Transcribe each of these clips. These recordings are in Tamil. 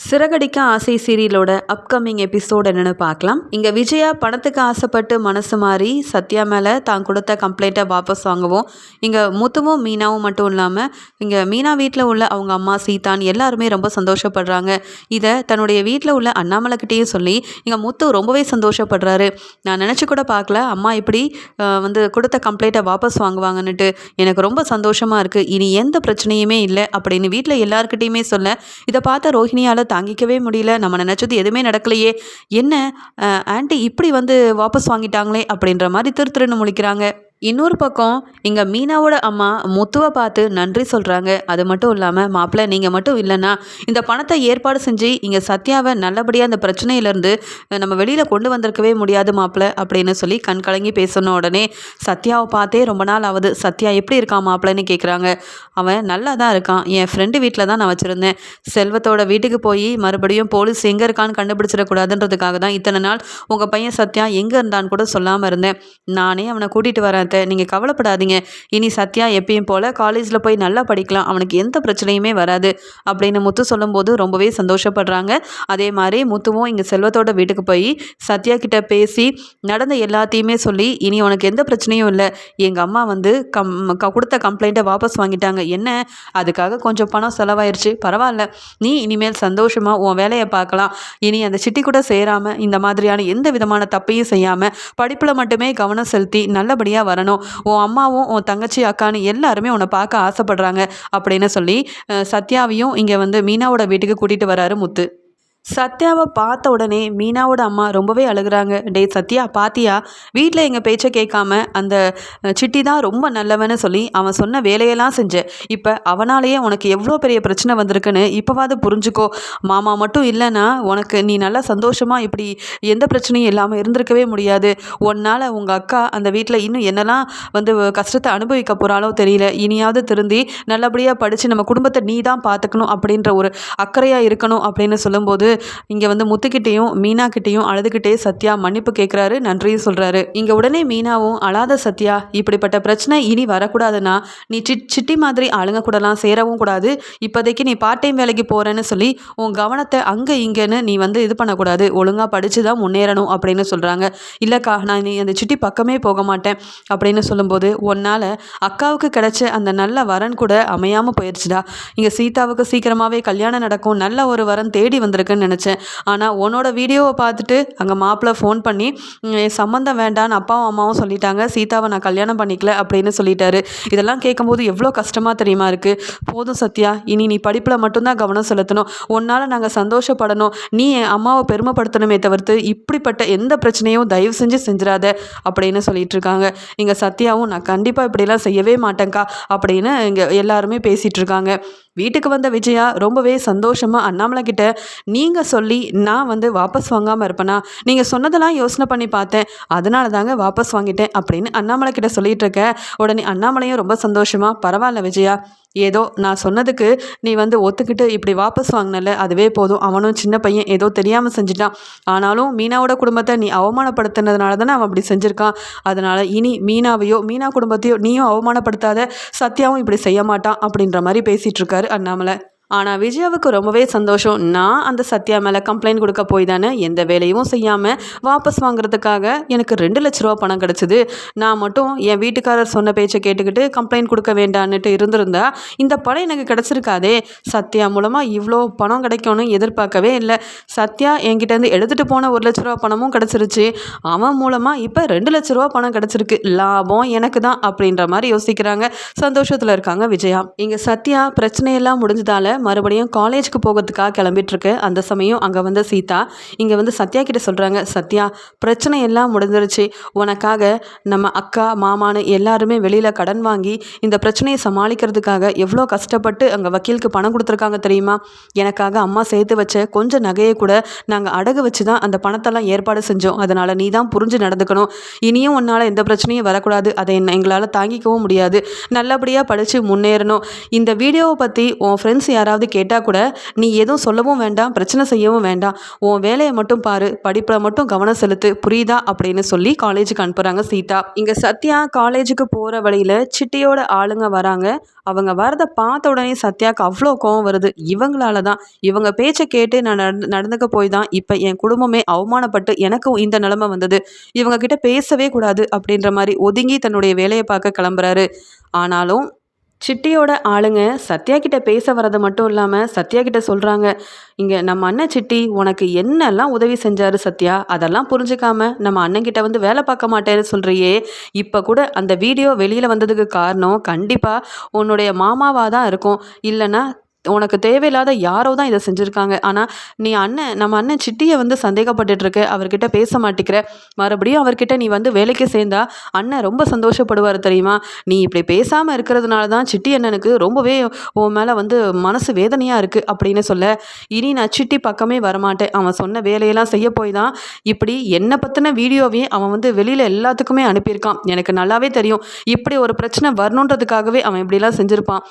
சிறகடிக்க ஆசை சீரியலோட அப்கமிங் எபிசோட் என்னென்னு பார்க்கலாம். இங்கே விஜயா பணத்துக்கு ஆசைப்பட்டு மனசு மாறி சத்யா மேலே தான் கொடுத்த கம்ப்ளைண்ட்டை வாபஸ் வாங்குவோம். இங்கே முத்துவும் மீனாவும் மட்டும் இல்லாமல் இங்கே மீனா வீட்டில் உள்ள அவங்க அம்மா சீதான் எல்லாருமே ரொம்ப சந்தோஷப்படுறாங்க. இதை தன்னுடைய வீட்டில் உள்ள அண்ணாமலைக்கிட்டேயும் சொல்லி இங்கே முத்து ரொம்பவே சந்தோஷப்படுறாரு. நான் நினச்சி கூட பார்க்கல அம்மா இப்படி வந்து கொடுத்த கம்ப்ளைண்ட்டை வாபஸ் வாங்குவாங்கன்னுட்டு எனக்கு ரொம்ப சந்தோஷமாக இருக்குது இனி எந்த பிரச்சனையுமே இல்லை அப்படின்னு வீட்டில் எல்லாருக்கிட்டேயுமே சொல்ல இதை பார்த்த ரோஹிணியால் தாங்கிக்கவே முடியல. நம்ம நினச்சது எதுவுமே நடக்கலையே. என்ன ஆண்டி இப்படி வந்து வாபஸ் வாங்கிட்டாங்களே அப்படின்ற மாதிரி திரு திருன்னு முழிக்கிறாங்க. இன்னொரு பக்கம் இங்கே மீனாவோட அம்மா முத்துவை பார்த்து நன்றி சொல்கிறாங்க அது மட்டும் இல்லாமல் மாப்பிள்ளை நீங்கள் மட்டும் இல்லைன்னா இந்த பணத்தை ஏற்பாடு செஞ்சு இங்கே சத்யாவை நல்லபடியாக அந்த பிரச்சனையிலேருந்து நம்ம வெளியில் கொண்டு வந்திருக்கவே முடியாது மாப்பிள்ளை அப்படின்னு சொல்லி கண் கலங்கி பேசின உடனே சத்யாவை பார்த்தே ரொம்ப நாள் ஆகுது. சத்யா எப்படி இருக்கான் மாப்பிள்ளைன்னு கேட்குறாங்க அவன் நல்லா தான் இருக்கான். என் ஃப்ரெண்டு வீட்டில் தான் நான் வச்சுருந்தேன். செல்வத்தோட வீட்டுக்கு போய் மறுபடியும் போலீஸ் எங்கே இருக்கான்னு கண்டுபிடிச்சிடக்கூடாதுன்றதுக்காக தான் இத்தனை நாள் உங்கள் பையன் சத்யா எங்கே இருந்தான்னு கூட சொல்லாமல் இருந்தேன். நானே அவனை கூட்டிகிட்டு வரேன். அத்தை நீங்கள் கவலைப்படாதீங்க. இனி சத்யா எப்பயும் போல் காலேஜில் போய் நல்லா படிக்கலாம். அவனுக்கு எந்த பிரச்சனையுமே வராது அப்படின்னு முத்து சொல்லும்போது ரொம்பவே சந்தோஷப்படுறாங்க. அதே மாதிரி முத்துவும் இங்கே செல்வத்தோட வீட்டுக்கு போய் சத்யா கிட்ட பேசி நடந்த எல்லாத்தையுமே சொல்லி இனி உனக்கு எந்த பிரச்சனையும் இல்லை. எங்கள் அம்மா வந்து கம் க- கொடுத்த கம்ப்ளைண்ட்டை வாபஸ் வாங்கிட்டாங்க. என்ன? அதுக்காக கொஞ்சம் பணம் செலவாயிருச்சு. பரவாயில்ல. நீ இனிமேல் சந்தோஷமாக உன் வேலையை பார்க்கலாம். இனி அந்த சிட்டி கூட சேராமல் இந்த மாதிரியான எந்த விதமான தப்பையும் செய்யாமல் படிப்பில் மட்டுமே கவனம் செலுத்தி நல்லபடியாக காரணம். உன் அம்மாவும் உன் தங்கச்சி அக்கான்னு எல்லாருமே உன்னை பார்க்க ஆசைப்படுறாங்க அப்படின்னு சொல்லி சத்யாவையும் இங்கே வந்து மீனாவோட வீட்டுக்கு கூட்டிகிட்டு வராரு முத்து. சத்யாவை பார்த்த உடனே மீனாவோட அம்மா ரொம்பவே அழுகுறாங்க. டேய் சத்யா பாத்தியா? வீட்டில் எங்கள் பேச்சை கேட்காம அந்த சிட்டி தான் ரொம்ப நல்லவன்னு சொல்லி அவன் சொன்ன வேலையெல்லாம் செஞ்ச. இப்போ அவனாலேயே உனக்கு எவ்வளோ பெரிய பிரச்சனை வந்திருக்குன்னு இப்போவாது புரிஞ்சுக்கோ. மாமா மட்டும் இல்லைன்னா உனக்கு நீ நல்லா சந்தோஷமாக இப்படி எந்த பிரச்சனையும் இல்லாமல் இருந்திருக்கவே முடியாது. உன்னால் உங்கள் அக்கா அந்த வீட்டில் இன்னும் என்னெல்லாம் வந்து கஷ்டத்தை அனுபவிக்க போகிறாளோ தெரியல. இனியாவது திருந்தி நல்லபடியாக படித்து நம்ம குடும்பத்தை நீ தான் பார்த்துக்கணும் அப்படின்ற ஒரு அக்கறையாக இருக்கணும் அப்படின்னு சொல்லும்போது இங்கே வந்து முத்துக்கிட்டேயும் மீனாக்கிட்டேயும் அழுதுகிட்டே சத்யா மன்னிப்பு கேட்குறாரு நன்றியும் சொல்கிறாரு இங்கே உடனே மீனாவும் அழாத சத்யா இப்படிப்பட்ட பிரச்சனை இனி வரக்கூடாதுன்னா நீ சிட் சிட்டி மாதிரி ஆளுங்க கூடலாம் சேரவும் கூடாது. இப்போதைக்கு நீ பார்ட் டைம் வேலைக்கு போகிறேன்னு சொல்லி உன் கவனத்தை அங்கே இங்கேன்னு நீ வந்து இது பண்ணக்கூடாது. ஒழுங்காக படித்து தான் முன்னேறணும் அப்படின்னு சொல்கிறாங்க இல்லைக்கா நான் நீ அந்த சிட்டி பக்கமே போக மாட்டேன் அப்படின்னு சொல்லும்போது உன்னால் அக்காவுக்கு கிடைச்ச அந்த நல்ல வரன் கூட அமையாமல் போயிடுச்சுடா இங்கே சீதாவுக்கு சீக்கிரமாகவே கல்யாணம் நடக்கும் நல்ல ஒரு வரன் தேடி நினச்சேன். ஆனால் உன்னோட வீடியோவை பார்த்துட்டு அங்கே மாப்பிள்ளை ஃபோன் பண்ணி என் சம்மந்தம் வேண்டான்னு அப்பாவும் அம்மாவும் சொல்லிட்டாங்க. சீதாவை நான் கல்யாணம் பண்ணிக்கல அப்படின்னு சொல்லிட்டாரு. இதெல்லாம் கேட்கும்போது எவ்வளோ கஷ்டமாக தெரியுமா இருக்குது போதும் சத்யா. இனி நீ படிப்பில் மட்டும்தான் கவனம் செலுத்தணும். உன்னால் நாங்கள் சந்தோஷப்படணும். நீ என் அம்மாவை பெருமைப்படுத்தணுமே தவிர்த்து இப்படிப்பட்ட எந்த பிரச்சனையும் தயவு செஞ்சு செஞ்சிடாத அப்படின்னு சொல்லிட்டு இருக்காங்க. இங்கே சத்யாவும் நான் கண்டிப்பாக இப்படிலாம் செய்யவே மாட்டேங்க்கா அப்படின்னு இங்கே எல்லாருமே பேசிகிட்டு இருக்காங்க. வீட்டுக்கு வந்த விஜயா ரொம்பவே சந்தோஷமாக அண்ணாமலை கிட்ட நீங்கள் சொல்லி நான் வந்து வாபஸ் வாங்காமல் இருப்பேனா? நீங்கள் சொன்னதெல்லாம் யோசனை பண்ணி பார்த்தேன். அதனால தாங்க வாபஸ் வாங்கிட்டேன். அப்படின்னு அண்ணாமலை கிட்ட சொல்லிட்டு இருக்க உடனே அண்ணாமலையும் ரொம்ப சந்தோஷமாக பரவாயில்ல விஜயா ஏதோ நான் சொன்னதுக்கு நீ வந்து ஒத்துக்கிட்டு இப்படி வாபஸ் வாங்கினல அதுவே போதும். அவனும் சின்ன பையன் ஏதோ தெரியாமல் செஞ்சுட்டான். ஆனாலும் மீனாவோட குடும்பத்தை நீ அவமானப்படுத்தினதுனால தானே அவன் அப்படி செஞ்சுருக்கான். அதனால் இனி மீனாவையோ மீனா குடும்பத்தையோ நீயும் அவமானப்படுத்தாத சத்யாவும் இப்படி செய்ய மாட்டான் அப்படின்ற மாதிரி பேசிகிட்ருக்காரு அண்ணாமலை. ஆனால் விஜயாவுக்கு ரொம்பவே சந்தோஷம். நான் அந்த சத்யா மேலே கம்ப்ளைண்ட் கொடுக்க போய் தானே எந்த வேலையும் செய்யாமல் வாபஸ் வாங்குறதுக்காக எனக்கு ரெண்டு லட்ச ரூபா பணம் கிடச்சிது. நான் மட்டும் என் வீட்டுக்காரர் சொன்ன பேச்சை கேட்டுக்கிட்டு கம்ப்ளைண்ட் கொடுக்க வேண்டான்னுட்டு இருந்திருந்தா இந்த பணம் எனக்கு கிடச்சிருக்காதே. சத்யா மூலமாக இவ்வளோ பணம் கிடைக்கும்னு எதிர்பார்க்கவே இல்லை. சத்யா என்கிட்டேருந்து எடுத்துகிட்டு போன ஒரு லட்ச ரூபா பணமும் கிடச்சிருச்சு. அவன் மூலமாக இப்போ ரெண்டு லட்ச ரூபா பணம் கிடச்சிருக்கு. லாபம் எனக்கு தான் அப்படின்ற மாதிரி யோசிக்கிறாங்க. சந்தோஷத்தில் இருக்காங்க விஜயா. இங்கே சத்யா பிரச்சனையெல்லாம் முடிஞ்சதால மறுபடியும் காலேஜுக்கு போகிறதுக்காக கிளம்பிட்டுருக்கு. அந்த சமயம் அங்கே வந்து சீதா இங்கே வந்து சத்யா கிட்ட சொல்கிறாங்க சத்யா பிரச்சனை எல்லாம் முடிஞ்சிருச்சு. உனக்காக நம்ம அக்கா மாமான்னு எல்லாருமே வெளியில் கடன் வாங்கி இந்த பிரச்சனையை சமாளிக்கிறதுக்காக எவ்வளோ கஷ்டப்பட்டு அங்கே வக்கீலுக்கு பணம் கொடுத்துருக்காங்க தெரியுமா? எனக்காக அம்மா சேர்த்து வச்ச கொஞ்சம் நகையை கூட நாங்கள் அடகு வச்சு தான் அந்த பணத்தெல்லாம் ஏற்பாடு செஞ்சோம். அதனால் நீ தான் புரிஞ்சு நடந்துக்கணும். இனியும் உன்னால் எந்த பிரச்சனையும் வரக்கூடாது. அதை என்ன எங்களால் தாங்கிக்கவும் முடியாது. நல்லபடியாக படித்து முன்னேறணும். இந்த வீடியோவை பற்றி உன் ஃப்ரெண்ட்ஸ் யாராவது யாராவது கேட்டால் கூட நீ எதுவும் சொல்லவும் வேண்டாம் பிரச்சனை செய்யவும் வேண்டாம். உன் வேலையை மட்டும் பாரு படிப்பில் மட்டும் கவனம் செலுத்து. புரியுதா? அப்படின்னு சொல்லி காலேஜுக்கு அனுப்புகிறாங்க சீதா. இங்கே சத்யா காலேஜுக்கு போகிற வழியில் சிட்டியோட ஆளுங்க வராங்க. அவங்க வரதை பார்த்த உடனே சத்யாவுக்கு அவ்வளோ கோவம் வருது. இவங்களால தான். இவங்க பேச்சை கேட்டு நான் நடந்துக்க போய் தான் இப்போ என் குடும்பமே அவமானப்பட்டு எனக்கும் இந்த நிலமை வந்தது. இவங்க கிட்ட பேசவே கூடாது அப்படின்ற மாதிரி ஒதுங்கி தன்னுடைய வேலையை பார்க்க கிளம்புறாரு. ஆனாலும் சிட்டியோட ஆளுங்க சத்யா கிட்ட பேச வர்றது மட்டும் இல்லாமல் சத்யா கிட்ட சொல்கிறாங்க இங்கே நம்ம அண்ணன் சிட்டி உனக்கு என்னெல்லாம் உதவி செஞ்சாரு சத்யா? அதெல்லாம் புரிஞ்சுக்காம நம்ம அண்ணன் கிட்ட வந்து வேலை பார்க்க மாட்டேன்னு சொல்கிறியே இப்போ கூட அந்த வீடியோ வெளியில் வந்ததுக்கு காரணம் கண்டிப்பாக உன்னுடைய மாமாவாக தான் இருக்கும். இல்லைன்னா உனக்கு தேவையில்லாத யாரோ தான் இதை செஞ்சுருக்காங்க. ஆனால் நீ அண்ணன் நம்ம அண்ணன் சிட்டியை வந்து சந்தேகப்பட்டுட்ருக்க. அவர்கிட்ட பேச மாட்டேங்கிற மறுபடியும் அவர்கிட்ட நீ வந்து வேலைக்கு சேர்ந்தா அண்ணன் ரொம்ப சந்தோஷப்படுவார் தெரியுமா? நீ இப்படி பேசாமல் இருக்கிறதுனால தான் சிட்டி அண்ணனுக்கு ரொம்பவே உன் மேலே வந்து மனசு வேதனையாக இருக்குது அப்படின்னு சொல்ல இனி நான் சிட்டி பக்கமே வரமாட்டேன். அவன் சொன்ன வேலையெல்லாம் செய்ய போய் தான் இப்படி என்னை பற்றின வீடியோவையும் அவன் வந்து வெளியில் எல்லாத்துக்குமே அனுப்பியிருக்கான். எனக்கு நல்லாவே தெரியும். இப்படி ஒரு பிரச்சனை வரணுன்றதுக்காகவே அவன் இப்படிலாம் செஞ்சுருப்பான்.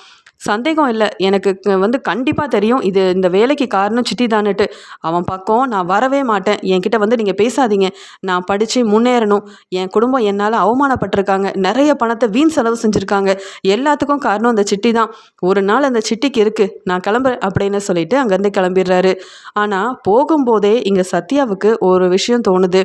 சந்தேகம் இல்லை. எனக்கு வந்து கண்டிப்பாக தெரியும். இது இந்த வேலைக்கு காரணம் சிட்டி தானுட்டு அவன் பக்கம் நான் வரவே மாட்டேன். என்கிட்ட வந்து நீங்கள் பேசாதீங்க. நான் படித்து முன்னேறணும். என் குடும்பம் என்னால் அவமானப்பட்டிருக்காங்க. நிறைய பணத்தை வீண் செலவு செஞ்சுருக்காங்க. எல்லாத்துக்கும் காரணம் அந்த சிட்டி தான். ஒரு நாள் அந்த சிட்டிக்கு இருக்குது நான் கிளம்புறேன் அப்படின்னு சொல்லிட்டு அங்கேருந்து கிளம்பிடுறாரு. ஆனால் போகும்போதே இங்கே சத்யாவுக்கு ஒரு விஷயம் தோணுது.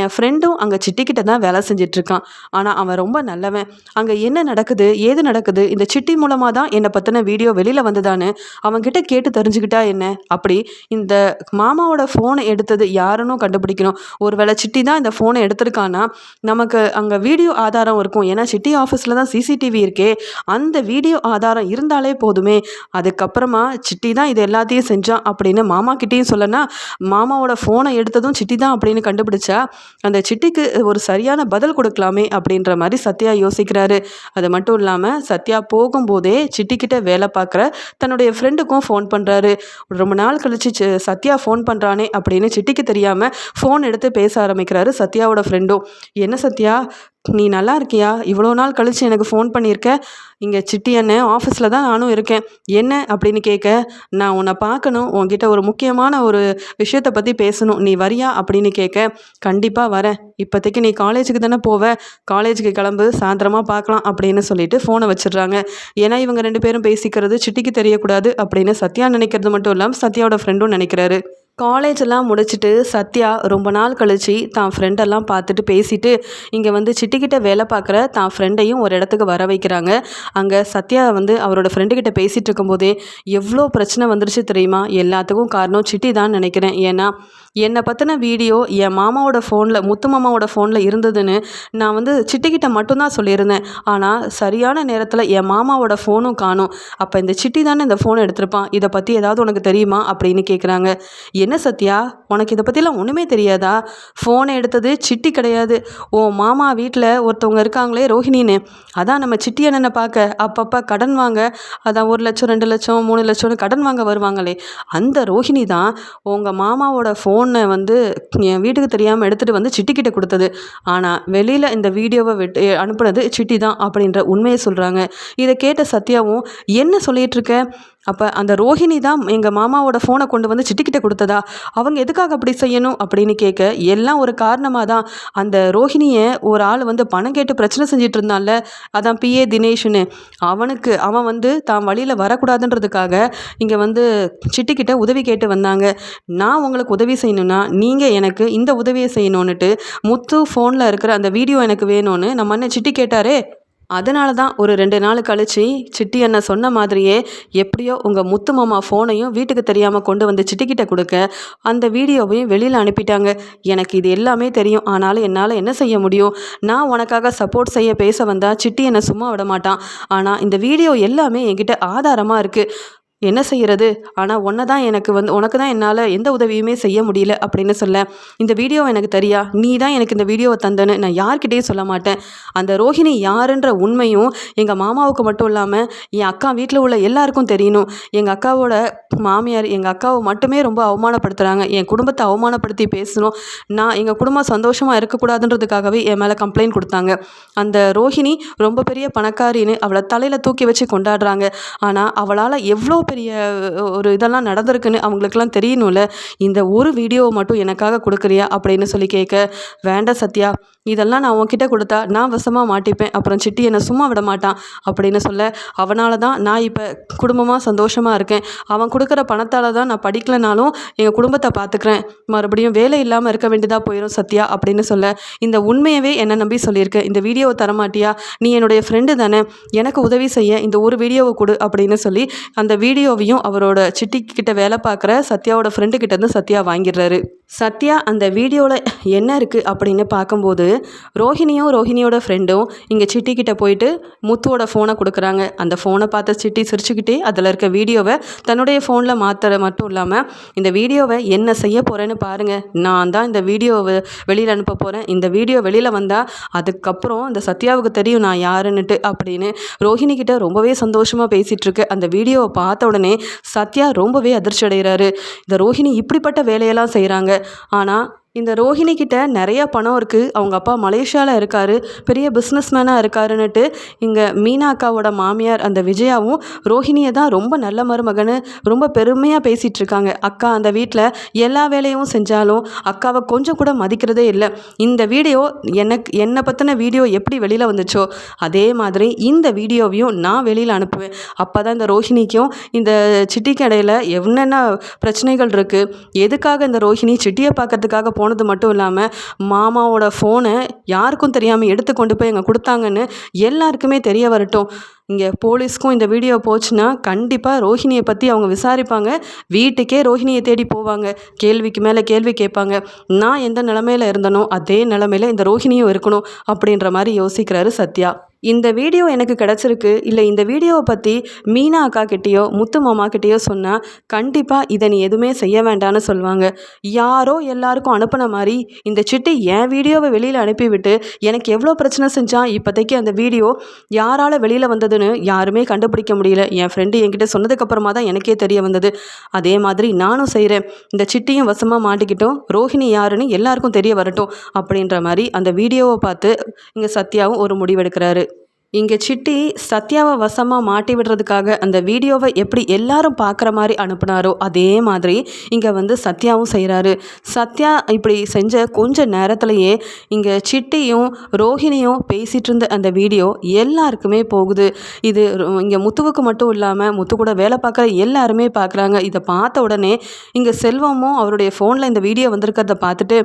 என் ஃப்ரெண்டும் அங்கே சிட்டிக்கிட்ட தான் வேலை செஞ்சிட்ருக்கான். ஆனால் அவன் ரொம்ப நல்லவன். அங்கே என்ன நடக்குது? ஏது நடக்குது? இந்த சிட்டி மூலமாக தான் என்னை பற்றின வீடியோ வெளியில் வந்ததான்னு அவங்ககிட்ட கேட்டு தெரிஞ்சுக்கிட்டா என்ன? அப்படி இந்த மாமாவோட ஃபோனை எடுத்தது யாருன்னு கண்டுபிடிக்கணும். ஒரு வேளை சிட்டி தான் இந்த ஃபோனை எடுத்திருக்கானா நமக்கு அங்கே வீடியோ ஆதாரம் இருக்கும். ஏன்னா சிட்டி ஆஃபீஸில் தான் சிசிடிவி இருக்கே. அந்த வீடியோ ஆதாரம் இருந்தாலே போதுமே. அதுக்கப்புறமா சிட்டி தான் இது எல்லாத்தையும் செஞ்சான் அப்படின்னு மாமா கிட்டேயும் சொல்லனா மாமாவோட ஃபோனை எடுத்ததும் சிட்டி தான் அப்படின்னு கண்டுபிடிச்சா அந்த சிட்டிக்கு ஒரு சரியான பதில் கொடுக்கலாமே அப்படின்ற மாதிரி சத்யா யோசிக்கிறாரு. அது மட்டும் இல்லாமல் சத்யா போகும்போதே சிட்டிக்கு கிட்ட வேலை பார்க்குற தன்னுடைய ஃப்ரெண்டுக்கும் ஃபோன் பண்ணுறாரு ரொம்ப நாள் கழிச்சு சத்யா ஃபோன் பண்ணுறானே அப்படின்னு சிட்டிக்கு தெரியாமல் ஃபோன் எடுத்து பேச ஆரம்பிக்கிறாரு சத்யாவோட ஃப்ரெண்டும் என்ன சத்யா? நீ நல்லா இருக்கியா இவ்வளோ நாள் கழித்து எனக்கு ஃபோன் பண்ணியிருக்க. இங்கே சிட்டி அண்ணன் ஆஃபீஸில் தான் நானும் இருக்கேன். என்ன அப்படின்னு கேட்க நான் உன்னை பார்க்கணும். உன்கிட்ட ஒரு முக்கியமான ஒரு விஷயத்தை பற்றி பேசணும். நீ வரியா? அப்படின்னு கேட்க கண்டிப்பாக வரேன். இப்போதைக்கு நீ காலேஜுக்கு தானே போவ. காலேஜுக்கு கிளம்பு சாயந்தரமாக பார்க்கலாம் அப்படின்னு சொல்லிட்டு ஃபோனை வச்சிடுறாங்க. ஏன்னா இவங்க ரெண்டு பேரும் பேசிக்கிறது சிட்டிக்கு தெரியக்கூடாது அப்படின்னு சத்யா நினைக்கிறது மட்டும் இல்லாமல் சத்யாவோட ஃப்ரெண்டும் நினைக்கிறாரு. காலேஜெல்லாம் முடிச்சுட்டு சத்யா ரொம்ப நாள் கழித்து தான் ஃப்ரெண்டெல்லாம் பார்த்துட்டு பேசிட்டு இங்கே வந்து சிட்டிக்கிட்ட வேலை பார்க்குற தான் ஃப்ரெண்டையும் ஒரு இடத்துக்கு வர வைக்கிறாங்க. அங்கே சத்யா வந்து அவரோட ஃப்ரெண்டுக்கிட்ட பேசிகிட்டு இருக்கும்போதே எவ்வளோ பிரச்சனை வந்துருச்சு தெரியுமா? எல்லாத்துக்கும் காரணம் சிட்டி தான் நினைக்கிறேன். ஏன்னா என்னை பற்றின வீடியோ என் மாமாவோட ஃபோனில் முத்து மாமாவோட ஃபோனில் இருந்ததுன்னு நான் வந்து சிட்டிக்கிட்ட மட்டும்தான் சொல்லியிருந்தேன். ஆனால் சரியான நேரத்தில் என் மாமாவோட ஃபோனும் காணும். அப்போ இந்த சிட்டி தானே இந்த ஃபோனை எடுத்திருப்பான்? இதை பற்றி ஏதாவது உனக்கு தெரியுமா? அப்படின்னு கேட்குறாங்க என்ன சத்யா? உனக்கு இதை பற்றிலாம் ஒன்றுமே தெரியாதா? ஃபோனை எடுத்தது சிட்டி கிடையாது. ஓ மாமா வீட்டில் ஒருத்தவங்க இருக்காங்களே ரோஹிணின்னு. அதான் நம்ம சிட்டி அண்ணனை பார்க்க. அப்பப்போ கடன் வாங்க. அதான் ஒரு லட்சம் ரெண்டு லட்சம் மூணு லட்சம்னு கடன் வாங்க வருவாங்களே. அந்த ரோஹிணி தான் உங்கள் மாமாவோட ஃபோன் வந்து என் வீட்டுக்கு தெரியாமல் எடுத்துகிட்டு வந்து சிட்டிக்கிட்ட கொடுத்தது. ஆனால் வெளியில் இந்த வீடியோவை விட்டு அனுப்புனது சிட்டி தான் அப்படின்ற உண்மையை சொல்கிறாங்க இதை கேட்ட சத்யாவும் என்ன சொல்லிகிட்ருக்க அப்போ அந்த ரோஹிணி தான் எங்கள் மாமாவோட ஃபோனை கொண்டு வந்து சிட்டிக்கிட்ட கொடுத்ததா? அவங்க எதுக்காக அப்படி செய்யணும் அப்படின்னு கேட்க எல்லாம் ஒரு காரணமாக தான். அந்த ரோஹிணியை ஒரு ஆள் வந்து பணம் கேட்டு பிரச்சனை செஞ்சிட்டு இருந்தான்ல அதான் பிஏ தினேஷ்னு. அவனுக்கு அவன் வந்து தான் வழியில் வரக்கூடாதுன்றதுக்காக இங்கே வந்து சிட்டிக்கிட்ட உதவி கேட்டு வந்தாங்க. நான் உங்களுக்கு உதவி செய்யணும்னா நீங்கள் எனக்கு இந்த உதவியை செய்யணுன்னுட்டு முத்து ஃபோனில் இருக்கிற அந்த வீடியோ எனக்கு வேணும்னு நம்ம அண்ணன் சிட்டி கேட்டாரே. அதனால தான் ஒரு ரெண்டு நாள் கழிச்சு சிட்டி அண்ணன் சொன்ன மாதிரியே எப்படியோ உங்கள் முத்து மாமா ஃபோனையும் வீட்டுக்கு தெரியாமல் கொண்டு வந்து சிட்டிக்கிட்ட கொடுக்க அந்த வீடியோவையும் வெளியில் அனுப்பிட்டாங்க. எனக்கு இது எல்லாமே தெரியும். ஆனாலும் என்னால் என்ன செய்ய முடியும்? நான் உனக்காக சப்போர்ட் செய்ய பேச வந்தால் சிட்டி என்னை சும்மா விட மாட்டான். ஆனால் இந்த வீடியோ எல்லாமே என்கிட்ட ஆதாரமாக இருக்குது என்ன செய்கிறது ஆனால் உன்னை தான் எனக்கு வந்து உனக்கு தான் என்னால் எந்த உதவியுமே செய்ய முடியல அப்படின்னு சொல்ல இந்த வீடியோ எனக்கு தெரியா? நீ தான் எனக்கு இந்த வீடியோவை தந்தேன்னு நான் யார்கிட்டேயும் சொல்ல மாட்டேன். அந்த ரோஹிணி யாருன்ற உண்மையும் எங்கள் மாமாவுக்கு மட்டும் இல்லாமல் என் அக்கா வீட்டில் உள்ள எல்லாருக்கும் தெரியணும். எங்கள் அக்காவோட மாமியார் எங்கள் அக்காவை மட்டுமே ரொம்ப அவமானப்படுத்துகிறாங்க என் குடும்பத்தை அவமானப்படுத்தி பேசணும். நான் எங்கள் குடும்பம் சந்தோஷமாக இருக்கக்கூடாதுன்றதுக்காகவே என் மேலே கம்ப்ளைண்ட் கொடுத்தாங்க. அந்த ரோஹிணி ரொம்ப பெரிய பணக்காரின்னு அவளை தலையில் தூக்கி வச்சு கொண்டாடுறாங்க. ஆனால் அவளால் எவ்வளோ பெரிய பெரிய ஒரு இதெல்லாம் நடந்திருக்குன்னு அவங்களுக்கெல்லாம் தெரியணும்ல. இந்த ஒரு வீடியோவை மட்டும் எனக்காக கொடுக்குறியா அப்படின்னு சொல்லி கேட்க வேண்டாம் சத்யா இதெல்லாம் நான் உன்கிட்ட கொடுத்தா நான் வசமாக மாட்டிப்பேன். அப்புறம் சிட்டி என்னை சும்மா விட மாட்டான். அப்படின்னு சொல்ல அவனால தான் நான் இப்போ குடும்பமாக சந்தோஷமாக இருக்கேன். அவன் கொடுக்குற பணத்தால் தான் நான் படிக்கலைனாலும் எங்கள் குடும்பத்தை பார்த்துக்கிறேன் மறுபடியும் வேலை இல்லாமல் இருக்க வேண்டியதாக போயிடும் சத்யா. அப்படின்னு சொல்ல இந்த உண்மையவே என்னை நம்பி சொல்லியிருக்கேன் இந்த வீடியோவை தரமாட்டியா? நீ என்னுடைய ஃப்ரெண்டு தானே. எனக்கு உதவி செய்ய இந்த ஒரு வீடியோவை கொடு. அப்படின்னு சொல்லி அந்த வீடியோவையும் அவரோட சிட்டி கிட்ட வேலை பார்க்குற சத்யாவோட ஃப்ரெண்டு கிட்டேருந்து சத்யா வாங்கிடுறாரு. சத்யா அந்த வீடியோவில் என்ன இருக்குது அப்படின்னு பார்க்கும்போது ரோஹிணியும் ரோஹிணியோட ஃப்ரெண்டும் இங்கே சிட்டி கிட்ட போயிட்டு முத்துவோட ஃபோனை கொடுக்குறாங்க. அந்த ஃபோனை பார்த்த சிட்டி சிரிச்சுக்கிட்டே அதில் இருக்க வீடியோவை தன்னுடைய ஃபோனில் மாற்றுற மட்டும் இல்லாமல் இந்த வீடியோவை என்ன செய்ய போகிறேன்னு பாருங்கள் நான் தான் இந்த வீடியோவை வெளியில் அனுப்ப போகிறேன் இந்த வீடியோ வெளியில் வந்தால் அதுக்கப்புறம் இந்த சத்யாவுக்கு தெரியும் நான் யாருன்னுட்டு அப்படின்னு ரோஹிணி கிட்ட ரொம்பவே சந்தோஷமாக பேசிகிட்டு இருக்கு. அந்த வீடியோவை பார்த்த உடனே சத்யா ரொம்பவே அதிர்ச்சி அடைகிறாரு. இந்த ரோஹிணி இப்படிப்பட்ட வேலையெல்லாம் செய்கிறாங்க ஆனால் இந்த ரோஹிணி கிட்ட நிறைய பணம் இருக்குது அவங்க அப்பா மலேசியாவில் இருக்கார். பெரிய பிஸ்னஸ்மேனாக இருக்காருன்னுட்டு இங்கே மீனா அக்காவோட மாமியார் அந்த விஜயாவும் ரோஹிணியை தான் ரொம்ப நல்ல மருமகன்னு ரொம்ப பெருமையாக பேசிகிட்டு இருக்காங்க. அக்கா அந்த வீட்டில் எல்லா வேலையும் செஞ்சாலும் அக்காவை கொஞ்சம் கூட மதிக்கிறதே இல்லை. இந்த வீடியோ எனக்கு என்னை பற்றின வீடியோ எப்படி வெளியில் வந்துச்சோ அதே மாதிரி இந்த வீடியோவையும் நான் வெளியில் அனுப்புவேன். அப்போ தான் இந்த ரோஹிணிக்கும் இந்த சிட்டி கடையில் என்னென்ன பிரச்சனைகள் இருக்குது எதுக்காக இந்த ரோஹிணி சிட்டியை பார்க்கறதுக்காக போ போனது மட்டும் இல்லாமல் மாமாவோட ஃபோனை யாருக்கும் தெரியாமல் எடுத்து கொண்டு போய் அங்கே கொடுத்தாங்கன்னு எல்லாருக்குமே தெரிய வரட்டும். இங்கே போலீஸ்க்கும் இந்த வீடியோ போச்சுன்னா கண்டிப்பாக ரோஹிணியை பற்றி அவங்க விசாரிப்பாங்க. வீட்டுக்கே ரோஹிணியை தேடி போவாங்க. கேள்விக்கு மேலே கேள்வி கேட்பாங்க. நான் எந்த நிலமையில இருந்தனோ அதே நிலமையில இந்த ரோஹிணியும் இருக்கணும் அப்படின்ற மாதிரி யோசிக்கிறாரு சத்யா. இந்த வீடியோ எனக்கு கிடச்சிருக்கு. இல்லை இந்த வீடியோவை பற்றி மீனா அக்கா கிட்டேயோ முத்து மாமா கிட்டேயோ சொன்னால் கண்டிப்பாக இதை நீ எதுவுமே செய்ய வேண்டாம்னு சொல்லுவாங்க. யாரோ எல்லாருக்கும் அனுப்பின மாதிரி இந்த சிட்டி என் வீடியோவை வெளியில் அனுப்பிவிட்டு எனக்கு எவ்வளோ பிரச்சனை செஞ்சால் இப்போதைக்கு அந்த வீடியோ யாரால் வெளியில் வந்ததுன்னு யாருமே கண்டுபிடிக்க முடியல. என் ஃப்ரெண்டு என்கிட்ட சொன்னதுக்கப்புறமா தான் எனக்கே தெரிய வந்தது. அதே மாதிரி நானும் செய்கிறேன் இந்த சிட்டியும் வசமாக மாட்டிக்கிட்டோம். ரோஹிணி யாருன்னு எல்லாருக்கும் தெரிய வரட்டும் அப்படின்ற மாதிரி அந்த வீடியோவை பார்த்து இங்கே சத்யாவும் ஒரு முடிவெடுக்கிறாரு. இங்கே சிட்டி சத்யாவை வசமாக மாட்டி விடுறதுக்காக அந்த வீடியோவை எப்படி எல்லாரும் பார்க்குற மாதிரி அனுப்புனாரோ அதே மாதிரி இங்கே வந்து சத்யாவும் செய்கிறாரு. சத்யா இப்படி செஞ்ச கொஞ்ச நேரத்துலையே இங்கே சிட்டியும் ரோஹிணியும் பேசிகிட்டு இருந்த அந்த வீடியோ எல்லாருக்குமே போகுது. இது இங்கே முத்துவுக்கு மட்டும் இல்லாமல் முத்து கூட வேலை பார்க்குற எல்லாருமே பார்க்குறாங்க. இதை பார்த்த உடனே இங்கே செல்வமும் அவருடைய ஃபோனில் இந்த வீடியோ வந்திருக்கிறத பார்த்துட்டு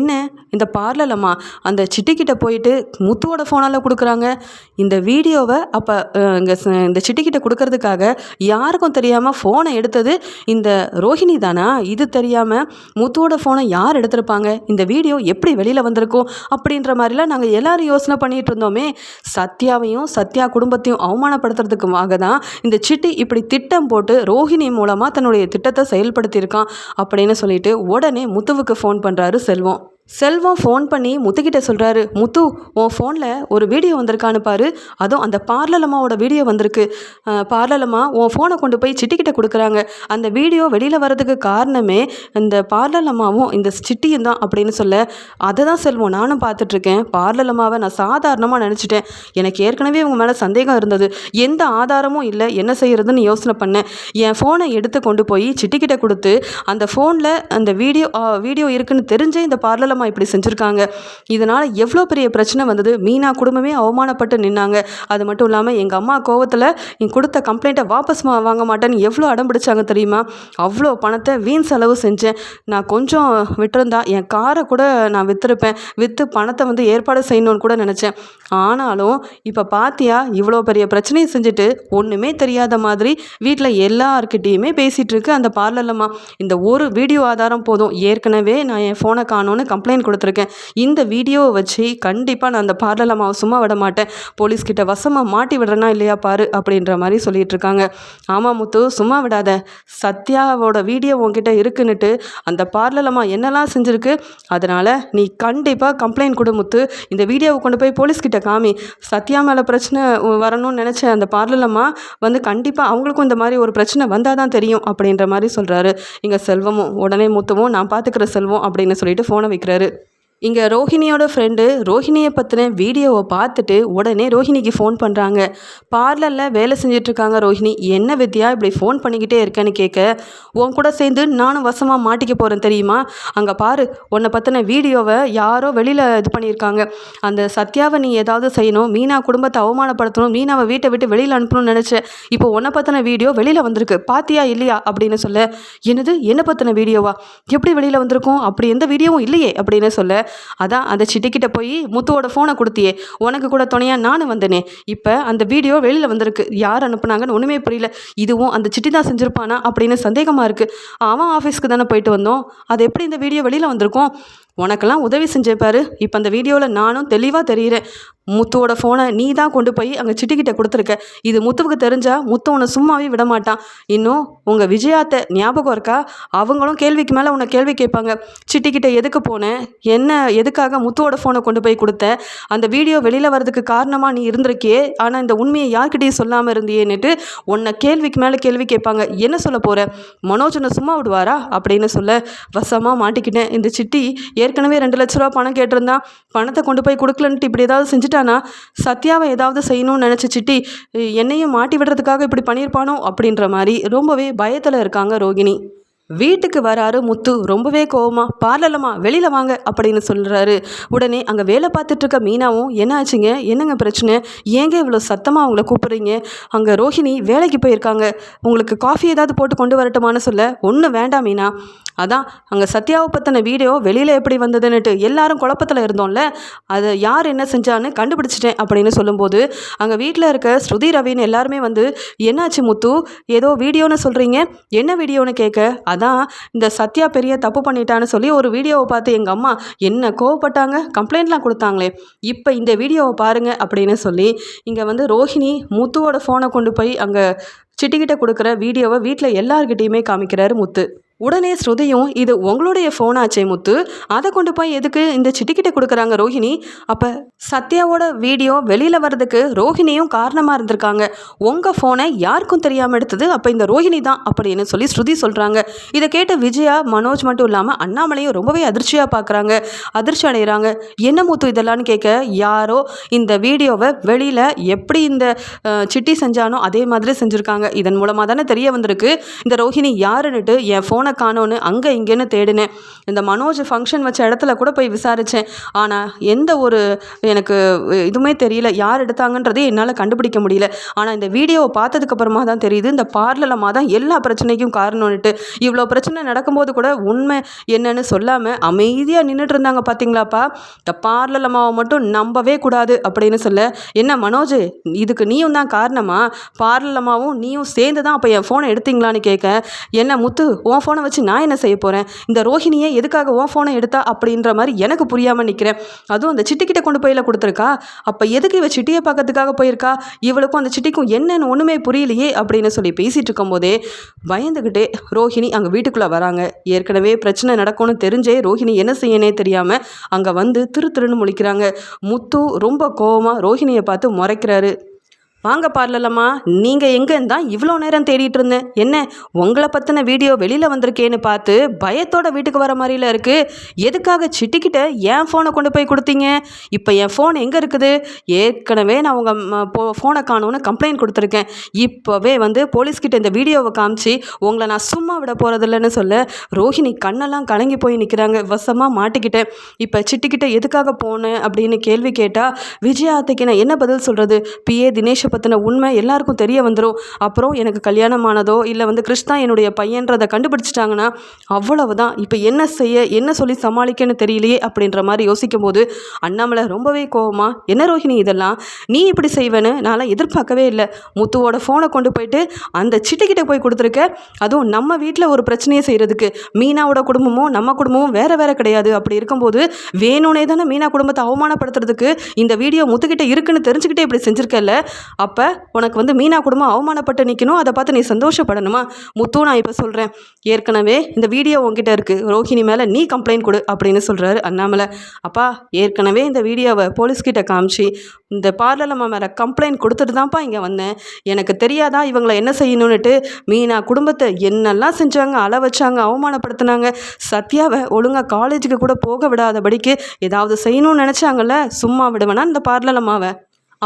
என்ன? இந்த பார்லலம்மா அந்த சிட்டிக்கிட்ட போயிட்டு முத்துவோட ஃபோனால் கொடுக்குறாங்க. இந்த வீடியோவை அப்போ இங்கே இந்த சிட்டிக்கிட்ட கொடுக்கறதுக்காக யாருக்கும் தெரியாமல் ஃபோனை எடுத்தது இந்த ரோஹிணி தானா? இது தெரியாமல் முத்துவோட ஃபோனை யார் எடுத்திருப்பாங்க? இந்த வீடியோ எப்படி வெளியில் வந்திருக்கும்? அப்படின்ற மாதிரிலாம் நாங்கள் எல்லோரும் யோசனை பண்ணிகிட்டு இருந்தோமே. சத்யாவையும் சத்யா குடும்பத்தையும் அவமானப்படுத்துறதுக்குமாக தான் இந்த சிட்டி இப்படி திட்டம் போட்டு ரோஹிணி மூலமாக தன்னுடைய திட்டத்தை செயல்படுத்தியிருக்கான் அப்படின்னு சொல்லிட்டு உடனே முத்துவுக்கு ஃபோன் பண்ணுறாரு செல்வம். செல்வம் ஃபோன் பண்ணி முத்துக்கிட்ட சொல்கிறாரு முத்து உன் ஃபோனில் ஒரு வீடியோ வந்திருக்கான்னு பாரு. அதுவும் அந்த பார்லலம்மாவோட வீடியோ வந்திருக்கு. பார்லலம்மா உன் ஃபோனை கொண்டு போய் சிட்டிக்கிட்ட கொடுக்குறாங்க. அந்த வீடியோ வெளியில் வர்றதுக்கு காரணமே இந்த பார்லலம்மாவும் இந்த சிட்டியும் தான் அப்படின்னு சொல்ல அதை தான் செல்வம் நானும் பார்த்துட்ருக்கேன். பார்லலம்மாவை நான் சாதாரணமாக நினச்சிட்டேன். எனக்கு ஏற்கனவே உங்கள் மேலே சந்தேகம் இருந்தது. எந்த ஆதாரமும் இல்லை. என்ன செய்கிறதுன்னு யோசனை பண்ணேன். என் ஃபோனை எடுத்து கொண்டு போய் சிட்டிக்கிட்ட கொடுத்து அந்த ஃபோனில் அந்த வீடியோ வீடியோ இருக்குன்னு தெரிஞ்சே இந்த பார்லலம் கேவலமாக இப்படி செஞ்சுருக்காங்க. இதனால் எவ்வளோ பெரிய பிரச்சனை வந்தது? மீனா குடும்பமே அவமானப்பட்டு நின்னாங்க. அது மட்டும் இல்லாமல் எங்கள் அம்மா கோவத்தில் என் கொடுத்த கம்ப்ளைண்ட்டை வாபஸ் வாங்க மாட்டேன்னு எவ்வளோ அடம் பிடிச்சாங்க தெரியுமா? அவ்வளோ பணத்தை வீண் செலவு செஞ்சேன். நான் கொஞ்சம் விட்டுருந்தா என் காரை கூட நான் விற்றுருப்பேன் விற்று பணத்தை வந்து ஏற்பாடு செய்யணும்னு கூட நினச்சேன். ஆனாலும் இப்போ பார்த்தியா இவ்வளோ பெரிய பிரச்சனையை செஞ்சுட்டு ஒன்றுமே தெரியாத மாதிரி வீட்டில் எல்லார்கிட்டேயுமே பேசிகிட்டு இருக்கு அந்த பார்லர்லம்மா இந்த ஒரு வீடியோ ஆதாரம் போதும். ஏற்கனவே நான் என் ஃபோனை காணோன்னு கம்ப்ளைண்ட் கம்ப்ளைண்ட் கொடுத்துருக்கேன். இந்த வீடியோவை வச்சு கண்டிப்பாக நான் அந்த பார்லர் அம்மாவை சும்மா விட மாட்டேன். போலீஸ்கிட்ட வசமாக மாட்டி விடுறேனா இல்லையா பாரு அப்படின்ற மாதிரி சொல்லிட்டு இருக்காங்க. ஆமாம் முத்து சும்மா விடாத. சத்யாவோட வீடியோ உங்ககிட்ட இருக்குன்னுட்டு அந்த பார்லர் அம்மா என்னெல்லாம் செஞ்சுருக்கு அதனால் நீ கண்டிப்பாக கம்ப்ளைண்ட் கொடு முத்து. இந்த வீடியோவை கொண்டு போய் போலீஸ்கிட்ட காமி. சத்யா மேலே பிரச்சனை வரணும்னு நினச்ச அந்த பார்லர் அம்மா வந்து கண்டிப்பாக அவங்களுக்கும் இந்த மாதிரி ஒரு பிரச்சனை வந்தால் தான் தெரியும் அப்படின்ற மாதிரி சொல்கிறாரு இங்கே செல்வமும் உடனே முத்துவும் நான் பார்த்துக்கிற செல்வம் அப்படின்னு சொல்லிட்டு ஃபோனை வைக்கிறாரு. it? இங்கே ரோஹிணியோட ஃப்ரெண்டு ரோஹிணியை பற்றின வீடியோவை பார்த்துட்டு உடனே ரோஹிணிக்கு ஃபோன் பண்ணுறாங்க பார்லரில் வேலை செஞ்சிட்ருக்காங்க ரோஹிணி. என்ன வித்தியா இப்படி ஃபோன் பண்ணிக்கிட்டே இருக்கேன்னு கேட்க உன் கூட சேர்ந்து நானும் வசமாக மாட்டிக்க போகிறேன் தெரியுமா? அங்கே பாரு உன்னை பற்றின வீடியோவை யாரோ வெளியில் இது பண்ணியிருக்காங்க. அந்த சத்யாவை நீ ஏதாவது செய்யணும் மீனா குடும்பத்தை அவமானப்படுத்தணும் மீனாவை வீட்டை விட்டு வெளியில் அனுப்பணும்னு நினச்சேன். இப்போ உன்னை பற்றின வீடியோ வெளியில் வந்திருக்கு. பாத்தியா இல்லையா? அப்படின்னு சொல்ல என்னது? என்னை பற்றின வீடியோவா எப்படி வெளியில் வந்திருக்கும்? அப்படி எந்த வீடியோவும் இல்லையே அப்படின்னு சொல்ல அதான் அந்த சிட்டிக்கிட்ட போய் முத்துவோட ஃபோனை கொடுத்தியே. உனக்கு கூட துணையாக நானும் வந்தேனே. இப்போ அந்த வீடியோ வெளியில் வந்திருக்கு. யார் அனுப்புனாங்கன்னு ஒன்றுமே புரியல. இதுவும் அந்த சிட்டி தான் செஞ்சுருப்பானா அப்படின்னு சந்தேகமாக இருக்குது அவன் ஆஃபீஸ்க்கு தானே போயிட்டு வந்தோம். அது எப்படி இந்த வீடியோ வெளியில் வந்திருக்கும்? உனக்கெல்லாம் உதவி செஞ்சேன் இப்போ அந்த வீடியோவில் நானும் தெளிவாக தெரிகிறேன் முத்துவோட ஃபோனை நீ தான் கொண்டு போய் அங்கே சிட்டிக்கிட்ட கொடுத்துருக்க. இது முத்துவுக்கு தெரிஞ்சால் முத்து உன்னை சும்மாவே விட மாட்டான் இன்னும் உங்கள் விஜயாத்தை ஞாபகம் இருக்கா? அவங்களும் கேள்விக்கு மேலே உன்னை கேள்வி கேட்பாங்க. சிட்டிக்கிட்ட எதுக்கு போனேன் என்ன எதுக்காக முத்துவோட ஃபோனை கொண்டு போய் கொடுத்த? அந்த வீடியோ வெளியில் வரதுக்கு காரணமாக நீ இருந்திருக்கியே. ஆனால் இந்த உண்மையை யார்கிட்டையும் சொல்லாமல் இருந்தியேன்னுட்டு உன்னை கேள்விக்கு மேலே கேள்வி கேட்பாங்க. என்ன சொல்ல போகிற மனோஜனை சும்மா விடுவாரா? அப்படின்னு சொல்ல வசமாக மாட்டிக்கிட்டேன். இந்த சிட்டி ஏற்கனவே ரெண்டு லட்ச ரூபா பணம் கேட்டிருந்தான் பணத்தை கொண்டு போய் கொடுக்கலன்ட்டு இப்படி ஏதாவது செஞ்சுட்டானா? சத்யாவை ஏதாவது செய்யணும்னு நினச்சி சிட்டி என்னையும் மாட்டி விடுறதுக்காக இப்படி பண்ணியிருப்பானோ? அப்படின்ற மாதிரி ரொம்பவே பயத்தில் இருக்காங்க ரோகிணி. வீட்டுக்கு வராரு முத்து ரொம்பவே கோவமா பார்லலம்மா வெளியில் வாங்க அப்படின்னு சொல்கிறாரு உடனே அங்கே வேலை பார்த்துட்டு இருக்க மீனாவும் என்ன ஆச்சுங்க? என்னங்க பிரச்சனை? ஏங்க இவ்வளோ சத்தமாக அவங்கள கூப்பிட்றீங்க? அங்கே ரோஹிணி வேலைக்கு போயிருக்காங்க. உங்களுக்கு காஃபி ஏதாவது போட்டு கொண்டு வரட்டுமான்னு சொல்ல ஒன்றும் வேண்டாம் மீனா. அதான் அங்கே சத்யாவை பற்றின வீடியோ வெளியில் எப்படி வந்ததுன்னுட்டு எல்லாரும் குழப்பத்தில் இருந்தோம்ல. அதை யார் என்ன செஞ்சான்னு கண்டுபிடிச்சிட்டேன் அப்படின்னு சொல்லும்போது அங்கே வீட்டில் இருக்க ஸ்ருதி ரவின்னு எல்லாருமே வந்து என்னாச்சு முத்து? ஏதோ வீடியோன்னு சொல்கிறீங்க என்ன வீடியோன்னு கேட்க? அதான் இந்த சத்யா பெரிய தப்பு பண்ணிட்டான்னு சொல்லி ஒரு வீடியோவை பார்த்து எங்கள் அம்மா என்ன கோவப்பட்டாங்க? கம்ப்ளைண்ட்லாம் கொடுத்தாங்களே. இப்போ இந்த வீடியோவை பாருங்கள் அப்படின்னு சொல்லி இங்கே வந்து ரோஹிணி முத்துவோட ஃபோனை கொண்டு போய் அங்கே சிட்டிக்கிட்ட கொடுக்குற வீடியோவை வீட்டில் எல்லார்கிட்டேயுமே காமிக்கிறாரு முத்து. உடனே ஸ்ருதியும் இது உங்களுடைய ஃபோனாச்சே முத்து. அதை கொண்டு போய் எதுக்கு இந்த சிட்டிக்கிட்ட கொடுக்குறாங்க ரோஹிணி? அப்போ சத்யாவோட வீடியோ வெளியில் வர்றதுக்கு ரோஹிணியும் காரணமாக இருந்திருக்காங்க. உங்கள் ஃபோனை யாருக்கும் தெரியாமல் எடுத்தது அப்போ இந்த ரோஹிணி தான் அப்படின்னு சொல்லி ஸ்ருதி சொல்கிறாங்க இதை கேட்ட விஜயா மனோஜ் மட்டும் இல்லாமல் அண்ணாமலையும் ரொம்பவே அதிர்ச்சியாக பார்க்குறாங்க அதிர்ச்சி அடைகிறாங்க என்ன முத்து இதெல்லாம்னு கேட்க யாரோ இந்த வீடியோவை வெளியில் எப்படி இந்த சிட்டி செஞ்சானோ அதே மாதிரி செஞ்சுருக்காங்க. இதன் மூலமாக தானே தெரிய வந்திருக்கு. இந்த ரோஹிணி யாருன்னுட்டு என் ஃபோனை ஃபோனை காணோன்னு அங்கே இங்கேன்னு தேடினேன். இந்த மனோஜ் ஃபங்க்ஷன் வச்ச இடத்துல கூட போய் விசாரித்தேன் ஆனால் எந்த ஒரு எனக்கு இதுவுமே தெரியல. யார் எடுத்தாங்கன்றதே என்னால் கண்டுபிடிக்க முடியல. ஆனால் இந்த வீடியோவை பார்த்ததுக்கப்புறமா தான் தெரியுது. இந்த பார்லலமாக தான் எல்லா பிரச்சனைக்கும் காரணம்னுட்டு. இவ்வளோ பிரச்சனை நடக்கும்போது கூட உண்மை என்னன்னு சொல்லாமல் அமைதியாக நின்றுட்டு இருந்தாங்க பார்த்தீங்களாப்பா இந்த பார்லலமாவை மட்டும் நம்பவே கூடாது அப்படின்னு சொல்ல என்ன மனோஜ் இதுக்கு நீயும் தான் காரணமா? பார்லலமாவும் நீயும் சேர்ந்து தான் அப்போ என் ஃபோனை எடுத்தீங்களான்னு கேட்க என்ன முத்து உன் ஃபோனை வச்சு நான் என்ன செய்ய போகிறேன் இந்த ரோஹிணியை எதுக்காக உன் ஃபோனை எடுத்தா அப்படின்ற மாதிரி எனக்கு புரியாமல் நிற்கிறேன் அதுவும் அந்த சிட்டிக்கிட்ட கொண்டு போயில கொடுத்துருக்கா? அப்போ எதுக்கு இவ சிட்டியை பார்க்கறதுக்காக போயிருக்கா? இவளுக்கும் அந்த சிட்டிக்கும் என்னென்னு ஒன்றுமே புரியலையே அப்படின்னு சொல்லி பேசிகிட்டு இருக்கும்போதே பயந்துக்கிட்டே ரோஹிணி அங்கே வீட்டுக்குள்ளே வராங்க. ஏற்கனவே பிரச்சனை நடக்கும்னு தெரிஞ்சே ரோஹிணி என்ன செய்யனே தெரியாமல் அங்கே வந்து திரு திருன்னு முழிக்கிறாங்க. முத்து ரொம்ப கோவமாக ரோஹிணியை பார்த்து முறைக்கிறாரு. வாங்க பார்லலம்மா. நீங்கள் எங்கே இருந்தால் இவ்வளோ நேரம் தேடிட்டு இருந்தேன். என்ன உங்களை பற்றின வீடியோ வெளியில் வந்திருக்கேன்னு பார்த்து பயத்தோட வீட்டுக்கு வர மாதிரில இருக்குது எதுக்காக சிட்டிக்கிட்ட என் ஃபோனை கொண்டு போய் கொடுத்தீங்க? இப்போ என் ஃபோன் எங்கே இருக்குது? ஏற்கனவே நான் உங்கள் ஃபோனை காணும்னு கம்ப்ளைண்ட் கொடுத்துருக்கேன். இப்போவே வந்து போலீஸ்கிட்ட இந்த வீடியோவை காமிச்சு உங்களை நான் சும்மா விட போகிறதில்லன்னு சொல்ல ரோஹிணி கண்ணெல்லாம் கலங்கி போய் நிற்கிறாங்க வசமாக மாட்டிக்கிட்டேன். இப்போ சிட்டிக்கிட்ட எதுக்காக போனேன் அப்படின்னு கேள்வி கேட்டால் விஜயாத்தைக்கு நான் என்ன பதில் சொல்கிறது பிஏ தினேஷை பற்றின உண்மை எல்லாருக்கும் தெரிய வந்துடும் அப்புறம் எனக்கு கல்யாணம் ஆனதோ இல்லை வந்து கிருஷ்ணா என்னுடைய பையன்றதை கண்டுபிடிச்சிட்டாங்கன்னா அவ்வளவுதான். இப்போ என்ன செய்ய என்ன சொல்லி சமாளிக்கன்னு தெரியலையே அப்படின்ற மாதிரி யோசிக்கும் போது அண்ணாமலை ரொம்பவே கோவமா என்ன ரோஹிணி இதெல்லாம்? நீ இப்படி செய்வேன்னு நான் எதிர்பார்க்கவே இல்லை. முத்துவோட ஃபோனை கொண்டு போயிட்டு அந்த சிட்டிக்கிட்ட போய் கொடுத்துருக்க. அதுவும் நம்ம வீட்டில் ஒரு பிரச்சனையை செய்கிறதுக்கு மீனாவோட குடும்பமும் நம்ம குடும்பமும் வேற வேற கிடையாது. அப்படி இருக்கும்போது வேணும்னே தானே மீனா குடும்பத்தை அவமானப்படுத்துறதுக்கு இந்த வீடியோ முத்துக்கிட்ட இருக்குன்னு தெரிஞ்சுக்கிட்டே இப்படி செஞ்சுருக்கல அப்போ உனக்கு வந்து மீனா குடும்பம் அவமானப்பட்டு நிற்கணும் அதை பார்த்து நீ சந்தோஷப்படணுமா? முத்து நான் இப்போ சொல்கிறேன் ஏற்கனவே இந்த வீடியோ உங்ககிட்ட இருக்குது ரோஹிணி மேலே நீ கம்ப்ளைண்ட் கொடு அப்படின்னு சொல்கிறாரு அண்ணாமலை. அப்பா ஏற்கனவே இந்த வீடியோவை போலீஸ்கிட்ட காமிச்சு இந்த பார்லரம்மா மேலே கம்ப்ளைண்ட் கொடுத்துட்டு தான்ப்பா இங்கே வந்தேன். எனக்கு தெரியாதா இவங்களை என்ன செய்யணும்னுட்டு? மீனா குடும்பத்தை என்னெல்லாம் செஞ்சாங்க அள வச்சாங்க அவமானப்படுத்தினாங்க. சத்யாவை ஒழுங்காக காலேஜுக்கு கூட போக விடாதபடிக்கு ஏதாவது செய்யணும்னு நினச்சாங்கல்ல? சும்மா விடுவேனா இந்த பார்லலம்மாவை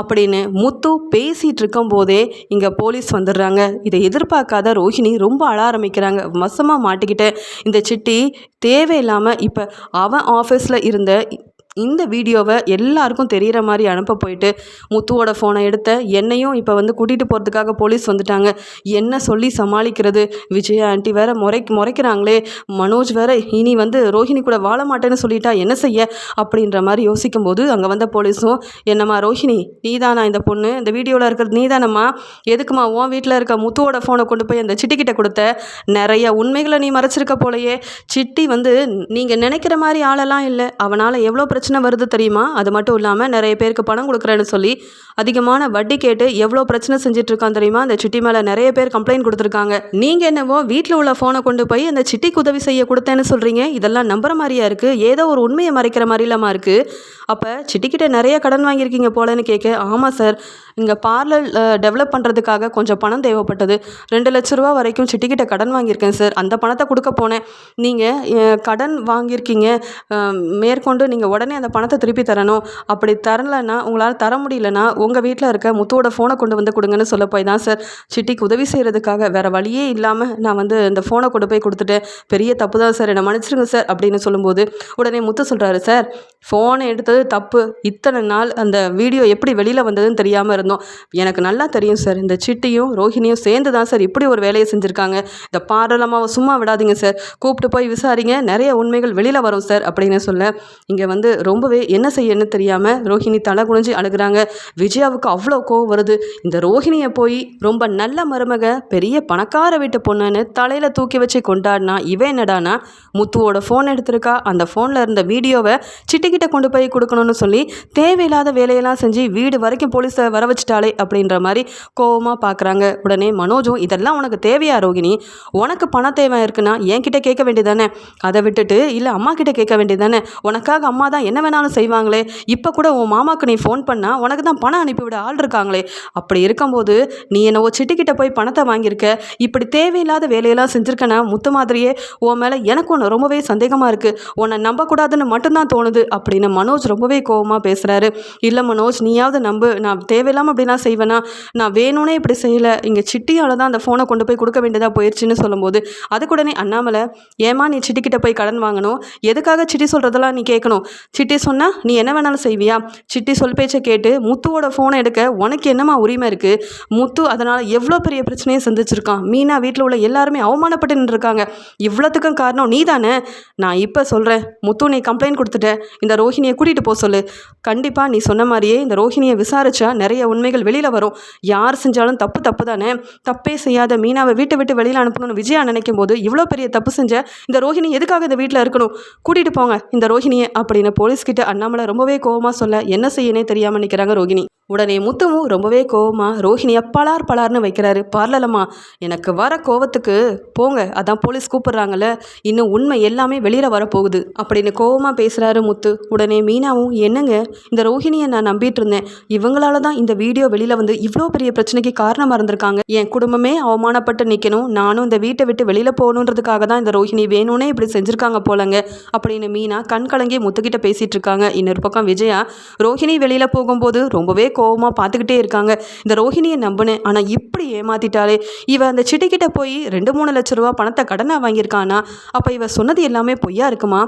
அப்படின்னு முத்து பேசிகிட்டு இருக்கும்போதே இங்கே போலீஸ் வந்துடுறாங்க. இதை எதிர்பார்க்காத ரோஹிணி ரொம்ப அழ ஆரம்பிக்கிறாங்க. மசமாக மாட்டிக்கிட்டு இந்த சிட்டி தேவையில்லாமல் இப்போ அவன் ஆஃபீஸில் இருந்த இந்த வீடியோவை எல்லாருக்கும் தெரிகிற மாதிரி அனுப்ப போயிட்டு முத்துவோட ஃபோனை எடுத்த என்னையும் இப்போ வந்து கூட்டிகிட்டு போகிறதுக்காக போலீஸ் வந்துட்டாங்க. என்ன சொல்லி சமாளிக்கிறது? விஜயா ஆண்டி வேற முறை முறைக்கிறாங்களே. மனோஜ் வேற இனி வந்து ரோஹிணி கூட வாழ மாட்டேன்னு சொல்லிட்டா என்ன செய்ய? அப்படின்ற மாதிரி யோசிக்கும்போது அங்கே வந்த போலீஸும் என்னம்மா ரோஹிணி நீதானா இந்த பொண்ணு? இந்த வீடியோவில் இருக்கிறது நீதானம்மா? எதுக்குமா உன் வீட்டில் இருக்க முத்துவோட ஃபோனை கொண்டு போய் அந்த சிட்டிக்கிட்ட கொடுத்த? நிறைய உண்மைகளை நீ மறைச்சிருக்க போலயே. சிட்டி வந்து நீங்கள் நினைக்கிற மாதிரி ஆளெல்லாம் இல்லை. அவனால் எவ்வளோ பிரச்சனை பிரச்சனை வருது தெரியுமா? அது மட்டும் இல்லாமல் நிறைய பேருக்கு பணம் கொடுக்குறேன்னு சொல்லி அதிகமான வட்டி கேட்டு எவ்வளோ பிரச்சனை செஞ்சுட்டு இருக்கான் தெரியுமா? அந்த சிட்டி மேலே நிறைய பேர் கம்ப்ளைண்ட் கொடுத்துருக்காங்க. நீங்கள் என்னவோ வீட்டில் உள்ள ஃபோனை கொண்டு போய் அந்த சிட்டிக்கு உதவி செய்ய கொடுத்தேன்னு சொல்கிறீங்க இதெல்லாம் நம்புற மாதிரியா இருக்குது ஏதோ ஒரு உண்மையை மறைக்கிற மாதிரி இல்லாமல் இருக்குது அப்போ சிட்டிக்கிட்ட நிறைய கடன் வாங்கியிருக்கீங்க போலன்னு கேட்க ஆமாம் சார். இங்கே பார்லர் டெவலப் பண்ணுறதுக்காக கொஞ்சம் பணம் தேவைப்பட்டது. ரெண்டு லட்ச ரூபா வரைக்கும் சிட்டிக்கிட்ட கடன் வாங்கியிருக்கேன் சார் அந்த பணத்தை கொடுக்க போனேன். நீங்கள் கடன் வாங்கியிருக்கீங்க. மேற்கொண்டு நீங்கள் உடனே அந்த பணத்தை திருப்பி தரணும். அப்படி தரலைன்னா உங்களால் தர முடியலன்னா உங்கள் வீட்டில் இருக்க முத்துவோட ஃபோனை கொண்டு வந்து கொடுங்கன்னு சொல்ல போய் தான் சார் சிட்டிக்கு உதவி செய்கிறதுக்காக வேறு வழியே இல்லாமல் நான் வந்து இந்த ஃபோனை கொண்டு போய் கொடுத்துட்டேன் பெரிய தப்பு தான் சார் என்னை மன்னிச்சிருங்க சார் அப்படின்னு சொல்லும்போது உடனே முத்து சொல்கிறாரு சார் ஃபோனை எடுத்தது தப்பு. இத்தனை நாள் அந்த வீடியோ எப்படி வெளியில் வந்ததுன்னு தெரியாமல் இருந்தோம். எனக்கு நல்லா தெரியும் சார். இந்த சிட்டியும் ரோஹிணியும் சேர்ந்து தான் சார் இப்படி ஒரு வேலையை செஞ்சுருக்காங்க. இந்த பாராளமாக சும்மா விடாதீங்க சார். கூப்பிட்டு போய் விசாரிங்க. நிறைய உண்மைகள் வெளியில் வரும் சார் அப்படின்னு சொல்ல. இங்கே வந்து ரொம்பவே என்ன செய்யன்னு தெரியாமல் ரோஹிணி தலை குனிஞ்சு அழுகிறாங்க. விஜயாவுக்கு அவ்வளோ கோவம் வருது. இந்த ரோஹிணியை போய் ரொம்ப நல்ல மருமக பெரிய பணக்கார வீட்டு பொண்ணுன்னு தலையில் தூக்கி வச்சு கொண்டாடினா இவன் என்னடானா முத்துவோட ஃபோன் எடுத்திருக்கா. அந்த ஃபோனில் இருந்த வீடியோவை சிட்டிக்கிட்ட கொண்டு போய் கொடுக்கணும்னு சொல்லி தேவையில்லாத வேலையெல்லாம் செஞ்சு வீடு வரைக்கும் போலீஸை வர வச்சுட்டாளே அப்படின்ற மாதிரி கோவமாக பார்க்குறாங்க உடனே மனோஜும் இதெல்லாம் உனக்கு தேவையா ரோகிணி? உனக்கு பண தேவை இருக்குன்னா என்கிட்ட கேட்க வேண்டியதானே அதை விட்டுட்டு இல்லை அம்மா கிட்ட கேட்க வேண்டியதானே உனக்காக அம்மா தான் என்ன வேணாலும் செய்வாங்களே? இப்போ கூட உன் மாமாவுக்கு நீ ஃபோன் பண்ணால் உனக்கு தான் பணம் அனுப்பிவிட ஆள் இருக்காங்களே? அப்படி இருக்கும்போது நீ என்னவோ சிட்டிக்கிட்ட போய் பணத்தை வாங்கியிருக்க. இப்படி தேவையில்லாத வேலையெல்லாம் செஞ்சுருக்கனா முத்து மாதிரியே உன் மேலே எனக்கு ஒன்று ரொம்பவே சந்தேகமாக இருக்குது உன்னை நம்பக்கூடாதுன்னு மட்டும்தான் தோணுது. அப்படின்னு மனோஜ் ரொம்பவே கோவமாக பேசுகிறாரு இல்லை மனோஜ் நீயாவது நம்பு. நான் தேவையில்லாமல் அப்படி நான் செய்வேனா? நான் வேணும்னே இப்படி செய்யலை. இங்கே சிட்டியால் தான் அந்த ஃபோனை கொண்டு போய் கொடுக்க வேண்டியதாக போயிடுச்சுன்னு சொல்லும்போது அதுக்குடனே அண்ணாமலை ஏமா நீ சிட்டிக்கிட்ட போய் கடன் வாங்கணும்? எதுக்காக சிட்டி சொல்கிறதெல்லாம் நீ கேட்கணும்? சிட்டி சொன்னால் நீ என்ன வேணாலும் செய்வியா? சிட்டி சொல் பேச்சை கேட்டு முத்துவோட ஃபோனை எடுக்க உனக்கு என்னம்மா உரிமை இருக்குது முத்து அதனால் எவ்வளோ பெரிய பிரச்சனையை சந்திச்சிருக்கான்? மீனா வீட்டில் உள்ள எல்லாருமே அவமானப்பட்டு நின்றுருக்காங்க. இவ்வளோத்துக்கும் காரணம் நீ தானே நான் இப்போ சொல்கிறேன் முத்து நீ கம்ப்ளைண்ட் கொடுத்துட்ட. இந்த ரோஹிணியை கூட்டிகிட்டு போக சொல்லு. கண்டிப்பாக நீ சொன்ன மாதிரியே இந்த ரோஹிணியை விசாரிச்சா நிறைய உண்மைகள் வெளியில் வரும். யார் செஞ்சாலும் தப்பு தப்பு தானே? தப்பே செய்யாத மீனாவை வீட்டை விட்டு வெளியில் அனுப்பணும்னு விஜயா நினைக்கும் போது இவ்வளோ பெரிய தப்பு செஞ்ச இந்த ரோஹிணி எதுக்காக இந்த வீட்டில் இருக்கணும்? கூட்டிகிட்டு போங்க இந்த ரோஹிணியை அப்படின்னு போலீஸ்கிட்ட அண்ணாமலை ரொம்பவே கோவமாக சொல்ல என்ன செய்யனே தெரியாமல் நிற்கிறாங்க ரோகிணி உடனே முத்துவும் ரொம்பவே கோவமாக ரோஹிணியை பலார் பலார்னு வைக்கிறாரு. பார்லலம்மா எனக்கு வர கோவத்துக்கு போங்க. அதான் போலீஸ் கூப்பிட்றாங்கல்ல. இன்னும் உண்மை எல்லாமே வெளியில் வரப்போகுது. அப்படின்னு கோவமாக பேசுகிறாரு முத்து. உடனே மீனாவும் என்னங்க? இந்த ரோஹிணியை நான் நம்பிட்டு இருந்தேன் இவங்களால தான் இந்த வீடியோ வெளியில் வந்து இவ்வளோ பெரிய பிரச்சனைக்கு காரணமாக இருந்திருக்காங்க. என் குடும்பமே அவமானப்பட்டு நிற்கணும் நானும் இந்த வீட்டை விட்டு வெளியில் போகணுன்றதுக்காக தான் இந்த ரோஹிணி வேணும்னே இப்படி செஞ்சுருக்காங்க போலங்க. அப்படின்னு மீனா கண் கலங்கி முத்துக்கிட்ட பேசிகிட்டு இருக்காங்க. இன்னொரு பக்கம் விஜயா ரோஹிணி வெளியில் போகும்போது ரொம்பவே கோவமாக பார்த்துக்கிட்டே இருக்காங்க. இந்த ரோஹிணியை நம்பினேன். ஆனால் இப்படி ஏமாத்திட்டாலே இவ அந்த சிட்டிக்கிட்ட போய் ரெண்டு மூணு லட்ச ரூபா பணத்தை கடனாக வாங்கியிருக்கானா? அப்போ இவ சொன்னது எல்லாமே பொய்யா இருக்குமா?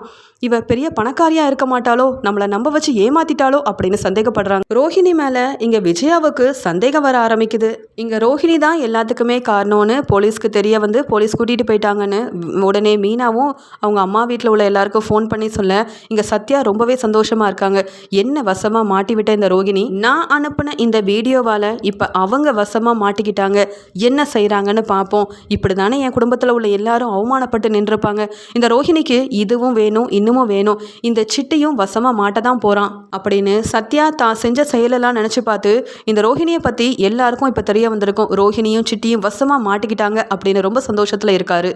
இவ பெரிய பணக்காரியாக இருக்க மாட்டாளோ? நம்மளை நம்ப வச்சு ஏமாத்திட்டாலோ அப்படின்னு சந்தேகப்படுறாங்க. ரோஹிணி மேலே இங்கே விஜயாவுக்கு சந்தேகம் வர ஆரம்பிக்குது. இங்கே ரோஹிணி தான் எல்லாத்துக்குமே காரணம்னு போலீஸ்க்கு தெரிய வந்து போலீஸ் கூட்டிகிட்டு போயிட்டாங்கன்னு உடனே மீனாவும் அவங்க அம்மா வீட்டில் உள்ள எல்லாருக்கும் ஃபோன் பண்ணி சொல்ல இங்கே சத்யா ரொம்பவே சந்தோஷமாக இருக்காங்க. என்ன வசமாக மாட்டி விட்ட இந்த ரோகிணி நான் அனுப்பின இந்த வீடியோவால் இப்போ அவங்க வசமாக மாட்டிக்கிட்டாங்க. என்ன செய்கிறாங்கன்னு பார்ப்போம் இப்படி தானே என் குடும்பத்தில் உள்ள எல்லாரும் அவமானப்பட்டு நின்றுப்பாங்க இந்த ரோஹிணிக்கு இதுவும் வேணும் இன்னமும் வேணும். இந்த சிட்டியும் வசமாக மாட்ட தான் போகிறான் அப்படின்னு சத்யா தான் செஞ்ச செயலெல்லாம் நினச்சி பார்த்து இந்த ரோஹிணியை பற்றி எல்லாருக்கும் இப்போ தெரிய வந்திருக்கும். ரோஹிணியும் சிட்டியும் வசமாக மாட்டிக்கிட்டாங்க அப்படின்னு ரொம்ப சந்தோஷத்தில் இருக்காரு.